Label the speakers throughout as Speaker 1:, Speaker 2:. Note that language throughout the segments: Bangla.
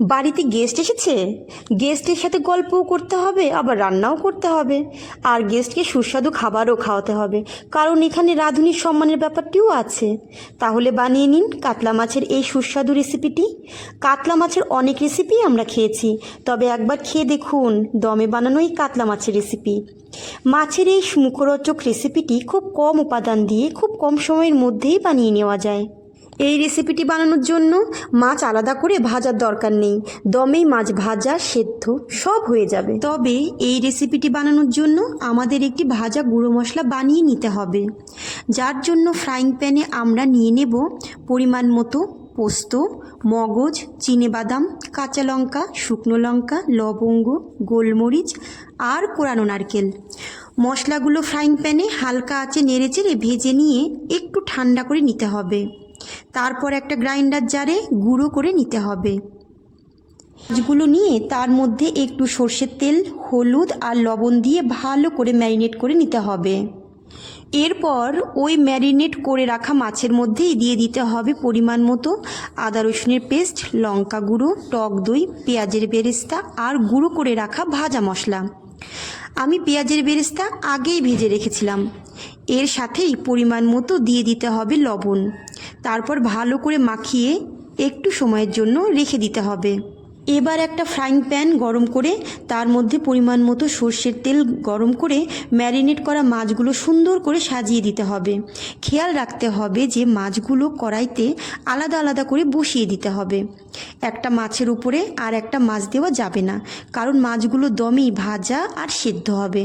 Speaker 1: বাড়িতে গেস্ট এসেছে? গেস্টের সাথে গল্পও করতে হবে, আবার রান্নাও করতে হবে। আর গেস্টকে সুস্বাদু খাবারও খাওয়াতে হবে। কারণ এখানে রাঁধুনির সম্মানের ব্যাপারটিও আছে। তাহলে বানিয়ে নিন কাতলা মাছের এই সুস্বাদু রেসিপিটি কাতলা মাছের অনেক রেসিপি আমরা খেয়েছি। তবে একবার খেয়ে দেখুন, দমে বানানো এই কাতলা মাছের রেসিপি মাছের এই মুখরোচক রেসিপিটি খুব কম উপাদান দিয়ে খুব কম সময়ের মধ্যেই বানিয়ে নেওয়া যায়। এই রেসিপিটি বানানোর জন্য মাছ আলাদা করে ভাজার দরকার নেই। দমেই মাছ ভাজা, সেদ্ধ সব হয়ে যাবে। তবে এই রেসিপিটি বানানোর জন্য আমাদের একটি ভাজা গুঁড়ো মশলা বানিয়ে নিতে হবে। যার জন্য ফ্রাইং প্যানে আমরা নিয়ে নেব পরিমাণ মতো পোস্ত, মগজ বাদাম, কাঁচা লঙ্কা, শুকনো লঙ্কা, লবঙ্গ, গোলমরিচ আর কোরানো নারকেল। মশলাগুলো ফ্রাইং প্যানে হালকা আঁচে নেড়েচেড়ে ভেজে নিয়ে একটু ঠান্ডা করে নিতে হবে। তারপর একটা গ্রাইন্ডার জারে গুঁড়ো করে নিতে হবে। মাছগুলো নিয়ে তার মধ্যে একটু সর্ষের তেল, হলুদ আর লবণ দিয়ে ভালো করে ম্যারিনেট করে নিতে হবে। এরপর ওই ম্যারিনেট করে রাখা মাছের মধ্যেই দিয়ে দিতে হবে পরিমাণ মতো আদা রসুনের পেস্ট, লঙ্কা গুঁড়ো, টক দই, পেঁয়াজের বেরেস্তা আর গুঁড়ো করে রাখা ভাজা মশলা। আমি পেঁয়াজের বেরেস্তা আগেই ভেজে রেখেছিলাম। এর সাথেই পরিমাণ মতো দিয়ে দিতে হবে লবণ। তারপর ভালো করে মাখিয়ে একটু সময়ের জন্য রেখে দিতে হবে। এবার একটা ফ্রাইং প্যান গরম করে তার মধ্যে পরিমাণ মতো সর্ষের তেল গরম করে ম্যারিনেট করা মাছগুলো সুন্দর করে সাজিয়ে দিতে হবে। খেয়াল রাখতে হবে যে মাছগুলো কড়াইতে আলাদা আলাদা করে বসিয়ে দিতে হবে। একটা মাছের উপরে আর একটা মাছ দেওয়া যাবে না, কারণ মাছগুলো দমেই ভাজা আর সেদ্ধ হবে।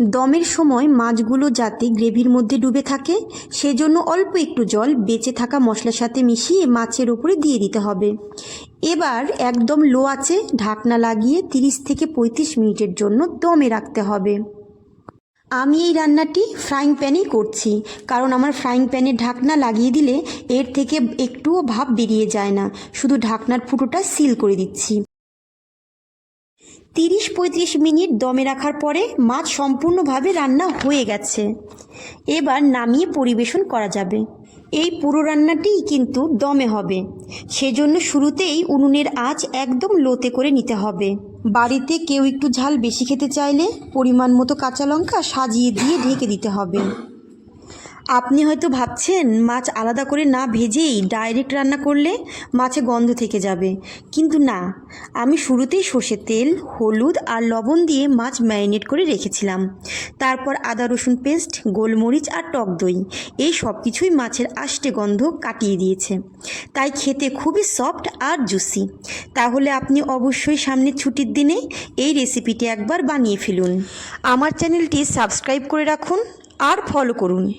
Speaker 1: দমের সময় মাছগুলো যাতে গ্রেভির মধ্যে ডুবে থাকে, সেজন্য অল্প একটু জল বেঁচে থাকা মশলার সাথে মিশিয়ে মাছের উপরে দিয়ে দিতে হবে। এবার একদম লো আছে ঢাকনা লাগিয়ে 30 থেকে পঁয়ত্রিশ মিনিটের জন্য দমে রাখতে হবে। আমি এই রান্নাটি ফ্রাইং প্যানেই করছি, কারণ আমার ফ্রাইং প্যানে ঢাকনা লাগিয়ে দিলে এর থেকে একটুও ভাব বেরিয়ে যায় না। শুধু ঢাকনার ফুটোটা সিল করে দিচ্ছি। তিরিশ পঁয়ত্রিশ মিনিট দমে রাখার পরে মাছ সম্পূর্ণভাবে রান্না হয়ে গেছে। এবার নামিয়ে পরিবেশন করা যাবে। এই পুরো রান্নাটিই কিন্তু দমে হবে। সেজন্য শুরুতেই উনুনের আঁচ একদম লোতে করে নিতে হবে। বাড়িতে কেউ একটু ঝাল বেশি খেতে চাইলে পরিমাণ মতো কাঁচা লঙ্কা সাজিয়ে দিয়ে ঢেকে দিতে হবে। আপনি হয়তো ভাবছেন মাছ আলাদা করে না ভেজেই ডাইরেক্ট রান্না করলে মাছে গন্ধ থেকে যাবে। কিন্তু না, আমি শুরুতেই সর্ষের তেল, হলুদ আর লবণ দিয়ে মাছ ম্যারিনেট করে রেখেছিলাম। তারপর আদা, রসুন পেস্ট, গোলমরিচ আর টক দই, এই সব কিছুই মাছের আষ্টে গন্ধ কাটিয়ে দিয়েছে। তাই খেতে খুবই সফট আর জুসি তাহলে আপনি অবশ্যই সামনের ছুটির দিনে এই রেসিপিটি একবার বানিয়ে ফেলুন। আমার চ্যানেলটি সাবস্ক্রাইব করে রাখুন আর ফলো করুন।